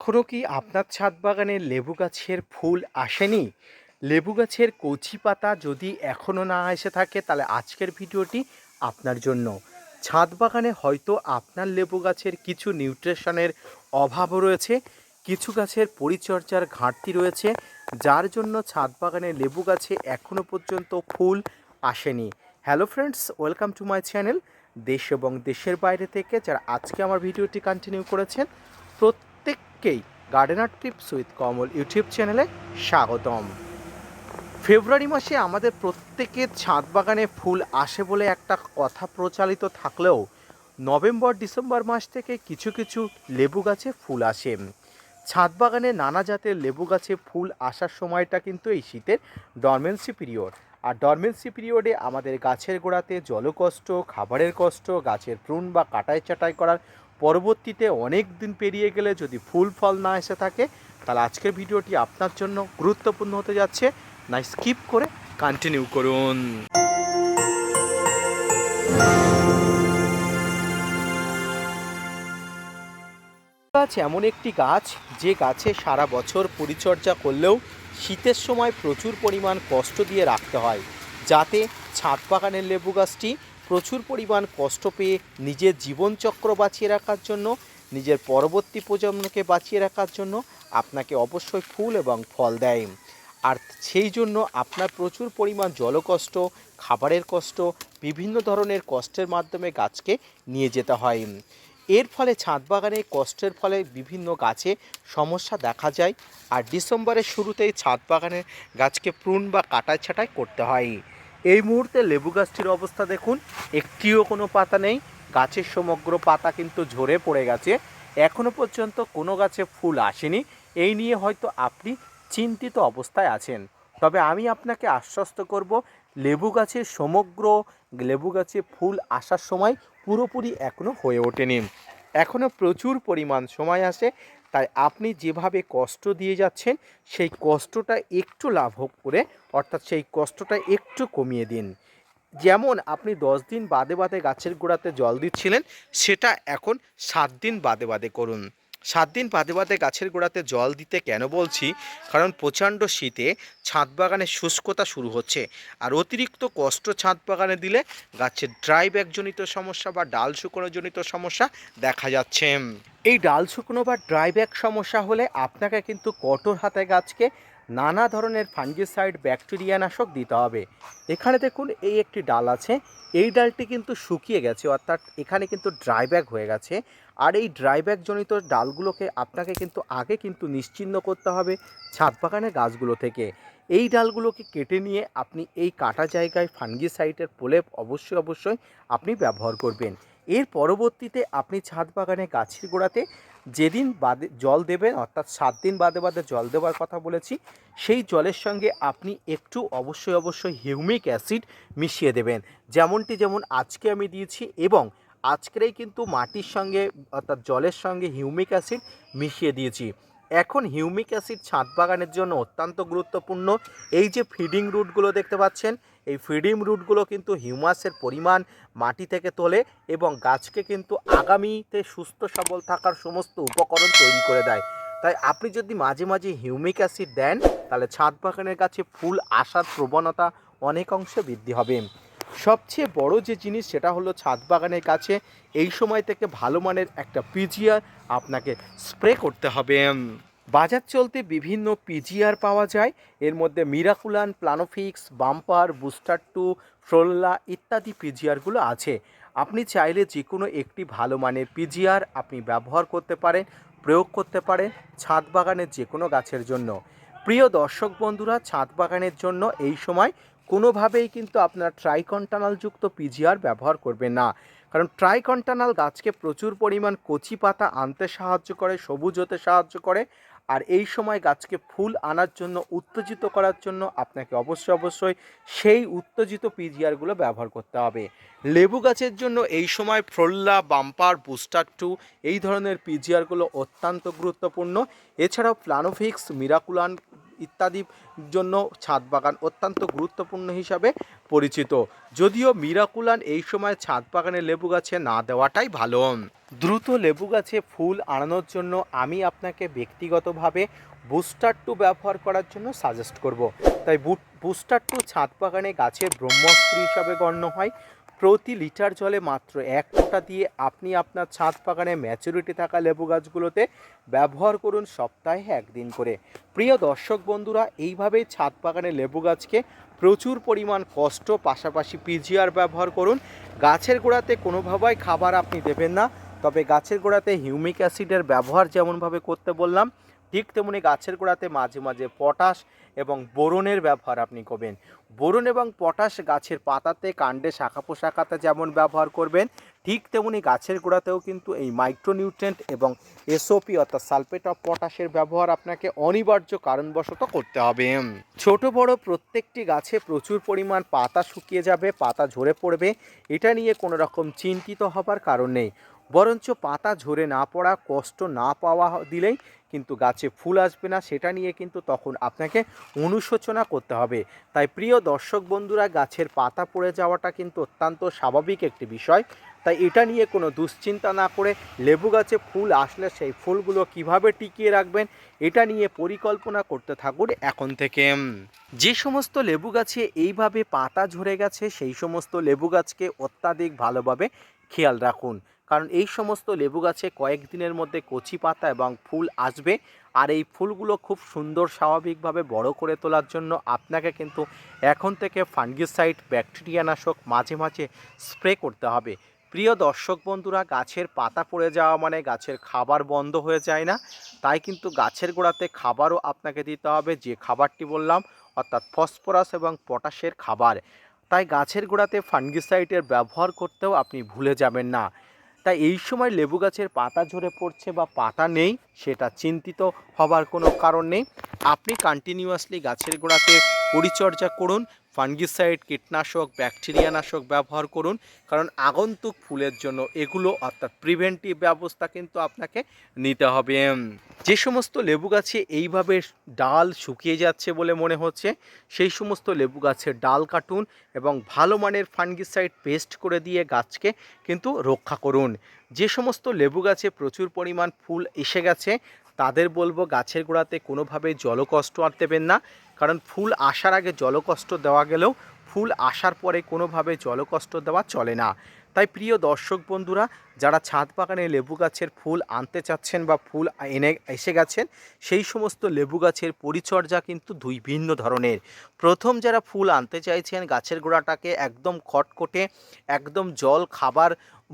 কখনো কি আপনার ছাদ বাগানে লেবু গাছের ফুল আসেনি? লেবু গাছের কচি পাতা যদি এখনও না এসে থাকে, তাহলে আজকের ভিডিওটি আপনার জন্য। ছাদ বাগানে হয়তো আপনার লেবু গাছের কিছু নিউট্রিশনের অভাব রয়েছে, কিছু গাছের পরিচর্যার ঘাটতি রয়েছে, যার জন্য ছাদ বাগানে লেবু গাছে এখনও পর্যন্ত ফুল আসেনি। Hello friends welcome to my channel দেশ এবং দেশের বাইরে থেকে যারা আজকে আমার ভিডিওটি কন্টিনিউ করেছেন প্রত্যেককেই gardener tips with Kamal YouTube চ্যানেলে স্বাগতম। ফেব্রুয়ারি মাসে আমাদের প্রত্যেকের ছাদ বাগানে ফুল আসে বলে একটা কথা প্রচালিত থাকলেও নভেম্বর, ডিসেম্বর মাস থেকে কিছু কিছু লেবু গাছে ফুল আসে। ছাদ বাগানে নানা জাতের লেবু গাছে ফুল আসার সময়টা কিন্তু এই শীতের ডরমেন্সি পিরিয়ড আর ডরমেন্সি পিরিয়ডে আমাদের গাছের গোড়াতে জলকষ্ট, খাবারের কষ্ট, গাছের প্রুন বা কাটাই চাটাই করার পরবর্তীতে অনেক দিন পেরিয়ে গেলে যদি ফুল ফল না এসে থাকে, তাহলে আজকের ভিডিওটি আপনার জন্য গুরুত্বপূর্ণ হতে যাচ্ছে। না স্কিপ করে কন্টিনিউ করুন। গাছ এমন একটি গাছ, যে গাছে সারা বছর পরিচর্যা করলেও শীতের সময় প্রচুর পরিমাণ কষ্ট দিয়ে রাখতে হয়। যাতে ছাদ বাগানের লেবু গাছটি প্রচুর পরিমাণ কষ্ট পেয়ে নিজের জীবনচক্র বাঁচিয়ে রাখার জন্য, নিজের পরবর্তী প্রজন্মকে বাঁচিয়ে রাখার জন্য আপনাকে অবশ্যই ফুল এবং ফল দেয়। আর সেই জন্য আপনার প্রচুর পরিমাণ জলকষ্ট, খাবারের কষ্ট, বিভিন্ন ধরনের কষ্টের মাধ্যমে গাছকে নিয়ে যেতে হয়। এর ফলে ছাদ বাগানে কষ্টের ফলে বিভিন্ন গাছে সমস্যা দেখা যায়। আর ডিসেম্বরের শুরুতেই ছাদ বাগানের গাছকে প্রুন বা কাটাই ছাটাই করতে হয়। এই মুহূর্তে লেবু গাছটির অবস্থা দেখুন, একটিও কোনো পাতা নেই। গাছের সমগ্র পাতা কিন্তু ঝরে পড়ে গেছে। এখনও পর্যন্ত কোনো গাছে ফুল আসেনি। এই নিয়ে হয়তো আপনি চিন্তিত অবস্থায় আছেন। তবে আমি আপনাকে আশ্বস্ত করব, লেবু গাছের সমগ্র, লেবু গাছে ফুল আসার সময় পুরোপুরি এখনও হয়ে ওঠেনি। এখনও প্রচুর পরিমাণ সময় আসে। তাই আপনি যেভাবে কষ্ট দিয়ে যাচ্ছেন, সেই কষ্টটা একটু লাঘব করে, অর্থাৎ সেই কষ্টটা একটু কমিয়ে দিন। যেমন আপনি দশ দিন বাদে বাদে গাছের গোড়াতে জল দিচ্ছিলেন, সেটা এখন সাত দিন বাদে বাদে করুন। সাত দিন বাদে বাদে গাছের গোড়াতে জল দিতে কেন বলছি? কারণ প্রচণ্ড শীতে ছাদ বাগানে শুষ্কতা শুরু হচ্ছে। আর অতিরিক্ত কষ্ট ছাদ বাগানে দিলে গাছের ড্রাই ব্যাগজনিত সমস্যা বা ডাল শুকনোজনিত সমস্যা দেখা যাচ্ছে। এই ডাল শুকনো বা ড্রাই ব্যাগ সমস্যা হলে আপনাকে কিন্তু কঠোর হাতে গাছকে নানা ধরনের ফাঙ্গিসাইড, ব্যাকটেরিয়া নাশক দিতে হবে। এখানে দেখুন, এই একটি ডাল আছে। এই ডালটি কিন্তু শুকিয়ে গেছে, অর্থাৎ এখানে কিন্তু ড্রাই ব্যাগ হয়ে গেছে। আর এই ড্রাই ব্যাগ জনিত ডালগুলোকে আপনাকে কিন্তু আগে কিন্তু নিশ্চিহ্ন করতে হবে ছাদ বাগানের গাছগুলো থেকে। এই ডালগুলোকে কেটে নিয়ে আপনি এই কাটা জায়গায় ফাঙ্গিসাইডের প্রলেপ অবশ্যই অবশ্যই আপনি ব্যবহার করবেন। এর পরবর্তীতে আপনি ছাদ বাগানে গাছের গোড়াতে যেদিন বাদে জল দেবেন, অর্থাৎ সাত দিন বাদে বাদে জল দেওয়ার কথা বলেছি, সেই জলের সঙ্গে আপনি একটু অবশ্যই অবশ্যই হিউমিক অ্যাসিড মিশিয়ে দেবেন। যেমনটি যেমন আজকে আমি দিয়েছি এবং আজকেরই কিন্তু মাটির সঙ্গে, অর্থাৎ জলের সঙ্গে হিউমিক অ্যাসিড মিশিয়ে দিয়েছি। এখন হিউমিক অ্যাসিড ছাদ বাগানের জন্য অত্যন্ত গুরুত্বপূর্ণ। এই যে ফিডিং রুটগুলো দেখতে পাচ্ছেন, এই ফিডিং রুটগুলো কিন্তু হিউমাসের পরিমাণ মাটি থেকে তোলে এবং গাছকে কিন্তু আগামীতে সুস্থ সবল থাকার সমস্ত উপকরণ তৈরি করে দেয়। তাই আপনি যদি মাঝে মাঝে হিউমিক অ্যাসিড দেন, তাহলে ছাদ বাগানের গাছে ফুল আসার প্রবণতা অনেক অংশে বৃদ্ধি হবে। সবচেয়ে বড় যে জিনিস সেটা হলো ছাদ বাগানের কাছে। এই সময় থেকে ভালো মানের একটা পিজিআর আপনাকে স্প্রে করতে হবে। বাজার চলতে বিভিন্ন পিজিআর পাওয়া যায়। এর মধ্যে মিরাকুলান প্লানোফিক্স বাম্পার বুস্টার টু ফ্রোল্লা ইত্যাদি পিজিআরগুলো আছে। আপনি চাইলে যে কোনো একটি ভালো মানের পিজিআর আপনি ব্যবহার করতে পারেন, প্রয়োগ করতে পারেন ছাদ বাগানের যে কোনো গাছের জন্য। প্রিয় দর্শক বন্ধুরা, ছাদ বাগানের জন্য এই সময় কোনোভাবেই কিন্তু আপনার ট্রাইকন্টানালযুক্ত পিজিআর ব্যবহার করবেন না। কারণ ট্রাইকন্টানাল গাছকে প্রচুর পরিমাণ কচি পাতা আনতে সাহায্য করে, সবুজ হতে সাহায্য করে, আর এই সময় গাছকে ফুল আনার জন্য, উত্তেজিত করার জন্য আপনাকে অবশ্যই অবশ্যই সেই উত্তেজিত পিজিআরগুলো ব্যবহার করতে হবে। লেবু গাছের জন্য এই সময় ফ্রোল্লা, বাম্পার, বুস্টার টু এই ধরনের পিজিআরগুলো অত্যন্ত গুরুত্বপূর্ণ। এছাড়াও প্লানোফিক্স মিরাকুলান ইত্যাদির জন্য ছাদ বাগান অত্যন্ত গুরুত্বপূর্ণ হিসাবে পরিচিত। যদিও মিরাকুলান এই সময় ছাদ বাগানে লেবু গাছে না দেওয়াটাই ভালো। দ্রুত লেবু গাছে ফুল আনানোর জন্য আমি আপনাকে ব্যক্তিগতভাবে বুস্টার টু ব্যবহার করার জন্য সাজেস্ট করব। তাই বুস্টার টু ছাদ বাগানে গাছের ব্রহ্মাস্ত্র হিসাবে গণ্য হয়। প্রতি লিটার জলে মাত্র এক ফোঁটা দিয়ে আপনি আপনার ছাদ বাগানে ম্যাচুরিটি থাকা লেবু গাছগুলোতে ব্যবহার করুন সপ্তাহে একদিন করে। প্রিয় দর্শক বন্ধুরা, এইভাবেই ছাদ বাগানে লেবু গাছকে প্রচুর পরিমাণ কষ্ট, পাশাপাশি পিজিআর ব্যবহার করুন। গাছের গোড়াতে কোনোভাবেই খাবার আপনি দেবেন না, তবে গাছের গোড়াতে হিউমিক অ্যাসিডের ব্যবহার যেমনভাবে করতে বললাম ঠিক তেমনি গাছের গোড়াতে মাঝে মাঝে পটাশ এবং বোরনের ব্যবহার আপনি করবেন। বোরন এবং পটাশ গাছের পাতাতে, কাণ্ডে, শাখা পোশাকাতে যেমন ব্যবহার করবেন, ঠিক তেমনি গাছের গোড়াতেও কিন্তু এই মাইক্রোনিউট্রেন্ট এবং এসওপি অর্থাৎ সালফেট অফ পটাশের ব্যবহার আপনাকে অনিবার্য কারণবশত করতে হবে। ছোট, বড় প্রত্যেকটি গাছে প্রচুর পরিমাণ পাতা শুকিয়ে যাবে, পাতা ঝরে পড়বে। এটা নিয়ে কোনো রকম চিন্তিত হবার কারণ নেই। বরঞ্চ পাতা ঝরে না পড়া, কষ্ট না পাওয়া দিলেই কিন্তু গাছে ফুল আসবে না, সেটা নিয়ে কিন্তু তখন আপনাকে অনুশোচনা করতে হবে। তাই প্রিয় দর্শক বন্ধুরা, গাছের পাতা পড়ে যাওয়াটা কিন্তু অত্যন্ত স্বাভাবিক একটি বিষয়। তাই এটা নিয়ে কোনো দুশ্চিন্তা না করে লেবু গাছে ফুল আসলে সেই ফুলগুলো কীভাবে টিকিয়ে রাখবেন, এটা নিয়ে পরিকল্পনা করতে থাকুন এখন থেকে। যে সমস্ত লেবু গাছে এইভাবে পাতা ঝরে গেছে, সেই সমস্ত লেবু গাছকে অত্যাধিক ভালোভাবে খেয়াল রাখুন। কারণ এই সমস্ত লেবু গাছে কয়েকদিনের মধ্যে কচি পাতা এবং ফুল আসবে। আর এই ফুলগুলো খুব সুন্দর স্বাভাবিকভাবে বড় করে তোলার জন্য আপনাকে কিন্তু এখন থেকে ফাঙ্গিসাইড ব্যাকটেরিয়া নাশক মাঝে মাঝে স্প্রে করতে হবে। প্রিয় দর্শক বন্ধুরা, গাছের পাতা পড়ে যাওয়া মানে গাছের খাবার বন্ধ হয়ে যায় না। তাই কিন্তু গাছের গোড়াতে খাবারও আপনাকে দিতে হবে, যে খাবারটি বললাম, অর্থাৎ ফসফরাস এবং পটাশের খাবার। তাই গাছের গোড়াতে ফাঙ্গিসাইডের ব্যবহার করতেও আপনি ভুলে যাবেন না। তাই এই সময় লেবু গাছের পাতা ঝরে পড়ছে বা পাতা নেই, সেটা চিন্তিত হবার কোনো কারণ নেই। আপনি কন্টিনিউয়াসলি গাছের গোড়াতে পরিচর্যা করুন ফাঙ্গিসাইড, কীটনাশক ব্যাকটেরিয়া নাশক ব্যবহার করুন। কারণ আগন্তুক ফুলের জন্য এগুলো অর্থাৎ প্রিভেন্টিভ ব্যবস্থা কিন্তু আপনাকে নিতে হবে। যে সমস্ত লেবু গাছে এইভাবে ডাল শুকিয়ে যাচ্ছে বলে মনে হচ্ছে, সেই সমস্ত লেবু গাছের ডাল কাটুন এবং ভালো মানের ফাঙ্গিসাইড পেস্ট করে দিয়ে গাছকে কিন্তু রক্ষা করুন। যে সমস্ত লেবু গাছে প্রচুর পরিমাণ ফুল এসে গেছে তাদের বলব গাছের গোড়াতে কোনোভাবেই জলকষ্ট আর দেবেন না। কারণ ফুল আসার আগে জলকষ্ট দেওয়া গেলেও ফুল আসার পরে কোনোভাবে জলকষ্ট দেওয়া চলে না। তাই প্রিয় দর্শক বন্ধুরা, যারা ছাদ বাগানে লেবু গাছের ফুল আনতে চাচ্ছেন বা ফুল এনে, এসে গেছেন, সেই সমস্ত লেবু গাছের পরিচর্যা কিন্তু দুই ভিন্ন ধরনের। প্রথম যারা ফুল আনতে চাইছেন, গাছের গোড়াটাকে একদম খটকটে একদম জল খাবার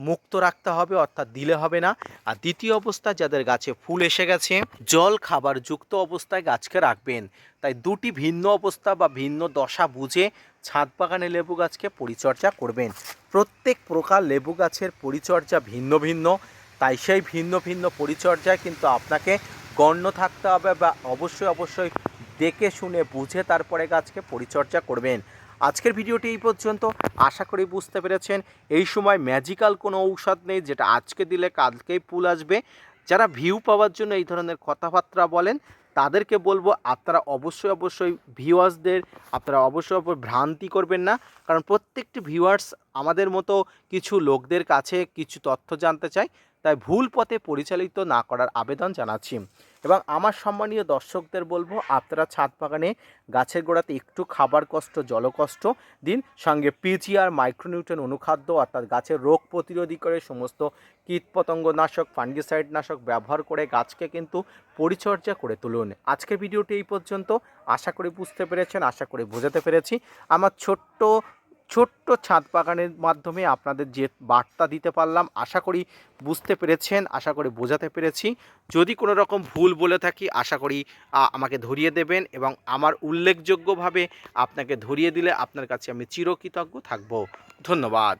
মুক্ত রাখতে হবে, অর্থাৎ দিলে হবে না। আর দ্বিতীয় অবস্থা, যাদের গাছে ফুল এসে গেছে, জল খাবার যুক্ত অবস্থায় গাছকে রাখবেন। তাই দুটি ভিন্ন অবস্থা বা ভিন্ন দশা বুঝে ছাদ বাগানে লেবু গাছকে পরিচর্যা করবেন। প্রত্যেক প্রকার লেবু গাছের পরিচর্যা ভিন্ন ভিন্ন, তাই সেই ভিন্ন ভিন্ন পরিচর্যায় কিন্তু আপনাকে গণ্য থাকতে হবে বা অবশ্যই অবশ্যই দেখে শুনে বুঝে তারপরে গাছকে পরিচর্যা করবেন। আজকের ভিডিওটি এই পর্যন্ত। আশা করি বুঝতে পেরেছেন, এই সময় ম্যাজিক্যাল কোনো ঔষধ নেই যেটা আজকে দিলে কালকেই ফুল আসবে। যারা ভিউ পাওয়ার জন্য এই ধরনের কথাবার্তা বলেন, তাদেরকে বলব আপনারা অবশ্যই অবশ্যই ভিউয়ার্সদের আপনারা অবশ্যই অবশ্যই ভ্রান্তি করবেন না। কারণ প্রত্যেকটি ভিউয়ার্স আমাদের মতো কিছু লোকদের কাছে কিছু তথ্য জানতে চায় তাই ভুল পথে পরিচালিত না করার আবেদন জানাচ্ছি। এবং আমার সম্মানীয় দর্শকদের বলব, আপনারা ছাদ বাগানে গাছের গোড়াতে একটু খাবার কষ্ট, জলকষ্ট দিন। সঙ্গে পিজিআর মাইক্রোনিউট্রেন অনুখাদ্য, অর্থাৎ গাছের রোগ প্রতিরোধী করে সমস্ত কীটপতঙ্গ নাশক ফাঙ্গিসাইড নাশক ব্যবহার করে গাছকে কিন্তু পরিচর্যা করে তুলুন। আজকের ভিডিওটি এই পর্যন্ত। আশা করি বুঝতে পেরেছেন, আশা করি বোঝাতে পেরেছি। আমার ছোট্ট ছোট্ট ছাদ বাগানের মাধ্যমে আপনাদের যে বার্তা দিতে পারলাম, আশা করি বুঝতে পেরেছেন, আশা করি বোঝাতে পেরেছি। যদি কোনো রকম ভুল বলে থাকি, আশা করি আমাকে ধরিয়ে দেবেন এবং আমার উল্লেখযোগ্যভাবে আপনাকে ধরিয়ে দিলে আপনার কাছে আমি চিরকৃতজ্ঞ থাকব। ধন্যবাদ।